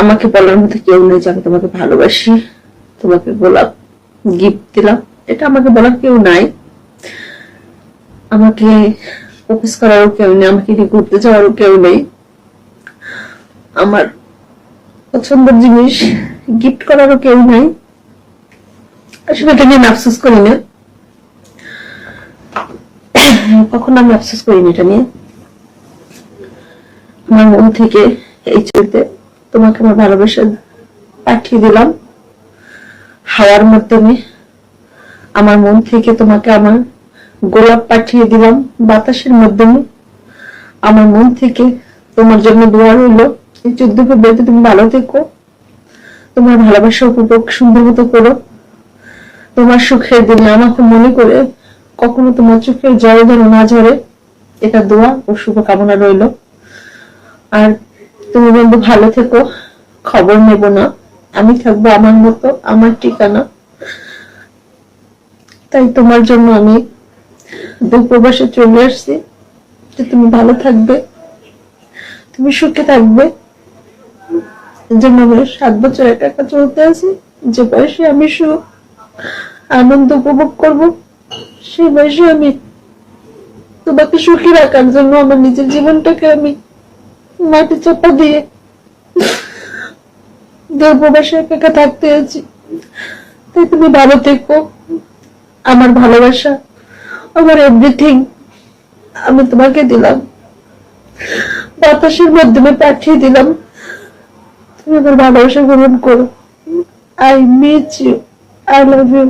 আমাকে বলার মতো কেউ নেই যে আমি তোমাকে ভালোবাসি। তোমাকে গোলাপ গিফট দিলাম। এটা আমাকে বলার কেউ নাই। আমাকে অফিস করারও কেউ নেই আমাকে নিয়ে ঘুরতে যাওয়ারও কেউ নেই। আমার পছন্দের জিনিস গিফট করারও কেউ নাই। আসলে এটা নিয়ে আফসোস করি না। কখনো আমি আফসোস করিনি এটা নিয়ে। আমার মন থেকে এই ছবিতে তোমাকে আমার ভালোবাসা পাঠিয়ে দিলাম। হাওয়ার মাধ্যমে আমার মন থেকে তোমাকে আমার গোলাপ পাঠিয়ে দিলাম বাতাসের মাধ্যমে। আমার মন থেকে তোমার জন্য দোয়া রইল। এই চোদ্দ ফেব্রুয়ারিতে তুমি ভালো থেকো। তোমার ভালোবাসা উপভোগ সুন্দর মতো করো। তোমার সুখের দিনে আমাকে মনে করে কখনো তোমার চোখের জল যেন না ঝরে। এটা দোয়া ও শুভকামনা রইল। আর তুমি বন্ধু ভালো থেকো, খবর নেব না। আমি থাকব আমার মতো, আমার ঠিকানা। তাই তোমার জন্য আমি দূরপ্রবাসে চলে আসছি। যে তুমি ভালো থাকবে, তুমি সুখে থাকবে। জন্য আমি সাত বছর একা একা চলতে আছি। যে বয়সে আমি সুখ, আনন্দ উপভোগ করব, সেই বয়সে আমি তোমাকে সুখী রাখার জন্য আমার নিজের জীবনটাকে আমি মাটি চাপা দিয়ে দূরপ্রবাসে একা একা থাকতে আছি তাই তুমি ভালো থেকো। আমার ভালোবাসা, আমার এভরিথিং আমি তোমাকে দিলাম। বাতাসের মাধ্যমে পাঠিয়ে দিলাম। তুমি আমার ভালোবাসা গ্রহণ করো। I miss you I love you